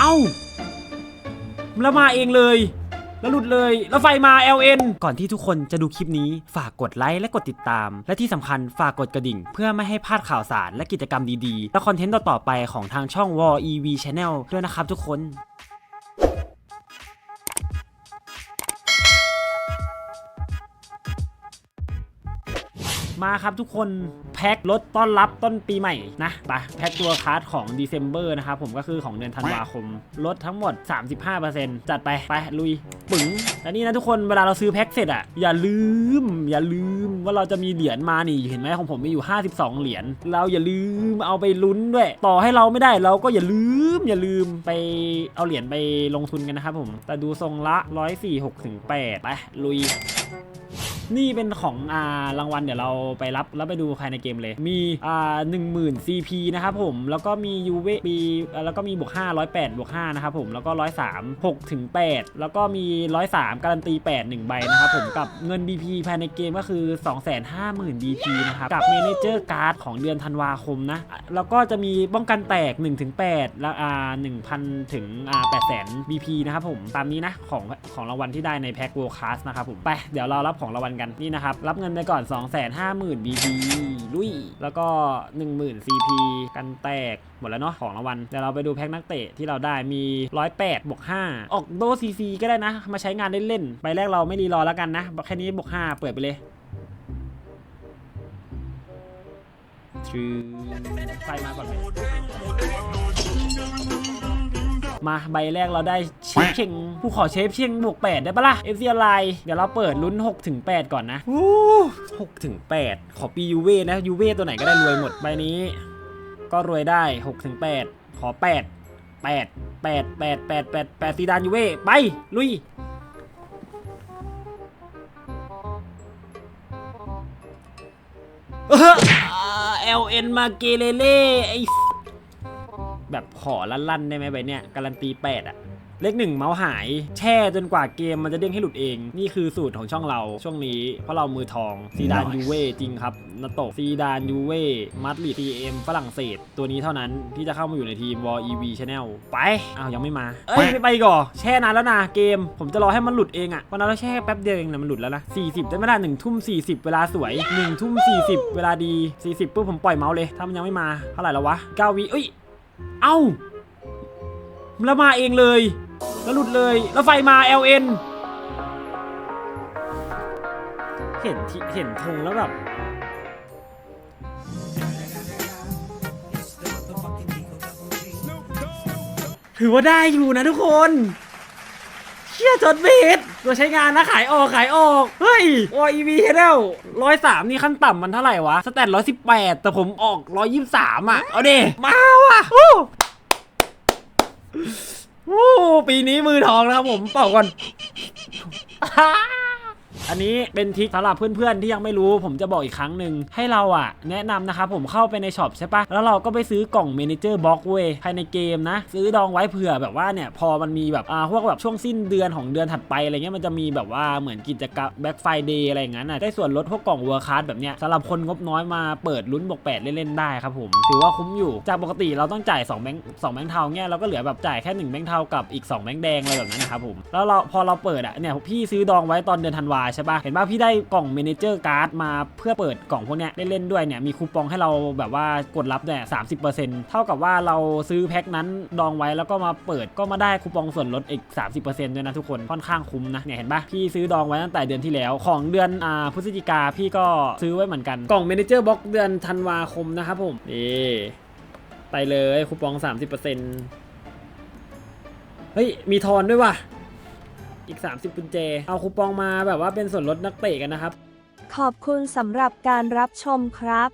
เอ้าแล้วมาเองเลย แล้วหลุดเลย แล้วไฟมา LN ก่อนที่ทุกคนจะดูคลิปนี้ ฝากกดไลค์และกดติดตาม และที่สำคัญฝากกดกระดิ่ง เพื่อไม่ให้พลาดข่าวสารและกิจกรรมดีๆ และคอนเทนต์ต่อๆไปของทางช่อง War EV Channel ด้วยนะครับทุกคน มาครับทุกคนแพ็ครถต้อนรับต้นปีใหม่นะไปแพ็คตัวคาร์ดของ December นะครับผมก็คือของเดือนธันวาคมลดทั้งหมด 35%จัดไป ไป ลุย ปึ๋งและนี่นะทุกคนเวลาเราซื้อแพ็คเสร็จอะอย่าลืม อย่าลืมว่าเราจะมีเหรียญมานี่เห็นไหมของผมมีอยู่ 52 เหรียญเราอย่าลืมเอาไปลุ้นด้วย ต่อให้เราไม่ได้เราก็อย่าลืม อย่าลืมไปเอาเหรียญไปลงทุนกันนะครับผมแต่ดูทรงละ 104 6ถึง8ไปลุย นี่เป็นของอ่ารางวัลเดี๋ยวเราไปรับแล้วไปดูภายในเกมเลย มีอ่าหนึ่งหมื่น CP นะครับผม แล้วก็มียูเวมีแล้วก็มีบวก5 108บวก5นะครับผม แล้วก็103 6ถึง8แล้วก็มี103การันตี8 1ใบนะครับผมกับเงิน BP ภายในเกมก็คือ250,000 BP นะครับ กับเมเนเจอร์การ์ดของเดือนธันวาคมนะ แล้วก็จะมีป้องกันแตก1ถึง8แล้วอ่า1,000ถึงอ่า800,000 BP นะครับผม ตามนี้นะของของรางวัลที่ได้ในแพ็ค World Class นะครับผม ไป เดี๋ยวเรารับของรางวัลกันนี่นะครับ รับเงินไปก่อน 250,000 BP ลุย แล้วก็ 10,000 CP กันแตกหมดแล้วเนาะของรางวัลเดี๋ยวเราไปดูแพ็คนักเตะที่เราได้มี 108บวก5ออกโด CC ก็ได้นะ มาใช้งานเล่นๆใบแรกเราไม่รีรอแล้วกันนะแค่นี้บวก5เปิดไปเลยทรูไฟมาก่อนเลย มาใบแรกเราได้เชฟเชงผู้ขอเชฟเชงบวก8ได้ปะล่ะ FC อะไรเดี๋ยวเราเปิดลุ้น6ถึง8ก่อนนะอู้6ถึง8ขอปียูเว่นะยูเว่ตัวไหนก็ได้รวยหมดใบนี้ ก็รวยได้6ถึง8ขอ8 8 8 8 8 8 8ซีดานยูเว่ไปลุยเออ LN มาเกเรเล่ไอ แบบขอลั่นๆได้ไหมใบเนี้ยการันตี 8อะเลขหนึ่งเมาส์หาย แช่จนกว่าเกมมันจะเด้งให้หลุดเอง นี่คือสูตรของช่องเราช่วงนี้เพราะเรามือทองซีดาน Nice ยูเว่จริงครับนาโตะซีดานยูเว่มัดลีทีเอ็มฝรั่งเศส ตัวนี้เท่านั้นที่จะเข้ามาอยู่ในทีม War EV Channel ไปอ้าวยังไม่มา เอ้ยไม่ไปก่อนแช่นานแล้วนะเกม ผมจะรอให้มันหลุดเองอะวันนั้นเราแช่แป๊บเดียวเองนะมันหลุดแล้วนะ40 ได้ไหมล่ะหนึ่งทุ่ม40 เวลาสวย1ทุ่ม40 เวลาดี 40ปุ๊บผมปล่อยเมาส์เลยถ้ามันยังไม่มาเท่าไหร่แล้ววะ9วิเอ้ย เอ้า แล้วมาเองเลย แล้วหลุดเลย แล้วไฟมา LN เห็นที่เห็นธงแล้วแบบ ถือว่าได้อยู่นะทุกคน ชี่ยจดเบสตัวใช้งานนะขายออกขายออก เฮ้ยโออีวีเฮดเดลร้อยสามนี่ขั้นต่ำมันเท่าไหร่วะ สแตทร้อยสิบแปดแต่ผมออกร้อยยี่สิบสามอะ เอาดิมาว่ะโอ้ปีนี้มือทองนะครับผมเป่าก่อน อันนี้เป็นทิคสำหรับเพื่อนๆที่ยังไม่รู้ผมจะบอกอีกครั้งหนึ่งให้เราอะ แนะนำนะครับผมเข้าไปในช็อปใช่ปะแล้วเราก็ไปซื้อกล่องเมนเจอร์บ็อกเว้ยภายในเกมนะ ซื้อดองไว้เผื่อแบบว่าเนี่ยพอมันมีแบบอ่าพวกแบบช่วงสิ้นเดือนของเดือนถัดไปอะไรเงี้ยมันจะมีแบบว่าเหมือนกิจกรรมแบ็คไฟเดย์อะไรอย่างนั้นอะได้ส่วนลดพวกกล่องเวอร์คัสแบบเนี้ยสำหรับคนงบน้อยมาเปิดลุ้นบวกแปดเล่นๆได้ครับผมถือว่าคุ้มอยู่จากปกติเราต้องจ่าย2แบงค์สองแบงค์เทาเนี่ยเราก็เหลือแบบจ่ายแค่1แบงค์เทากับอีก2แบงค์แดงอะไรแบบนั้นนะครับผมแล้วเราพอเราเปิดอะเนี่ยพี่ซื้อดองไว้ตอนเดือนธันวาใช่ปะเห็นป่ะพี่ได้กล่องเมนเจอร์การ์ดมาเพื่อเปิดกล่องพวกเนี้ยเล่นด้วยเนี่ยมีคูปองให้เราแบบว่ากดรับเนี่ยสามสิบเปอร์เซ็นต์เท่ากับว่าเราซื้อแพ็คนั้นดองไว้แล้วก็มาเปิดก็มาได้คูปองส่วนลดอีก 30%ด้วยนะทุกคนค่อนข้างคุ้มนะเนี่ยเห็นปะพี่ซื้อดองไว้ตั้งแต่เดือนที่แล้ว ของเดือนอ่าพฤศจิกาพี่ก็ซื้อไว้เหมือนกันกล่องเมนเจอร์บ็อกเดือนธันวาคมนะครับผมนี่ไปเลยคูปอง 30%เฮ้ยมีทอนด้วยว่ะ อีก 30กุญแจ เอาคูปองมาแบบว่าเป็นส่วนลดนักเตะกันนะครับ ขอบคุณสำหรับการรับชมครับ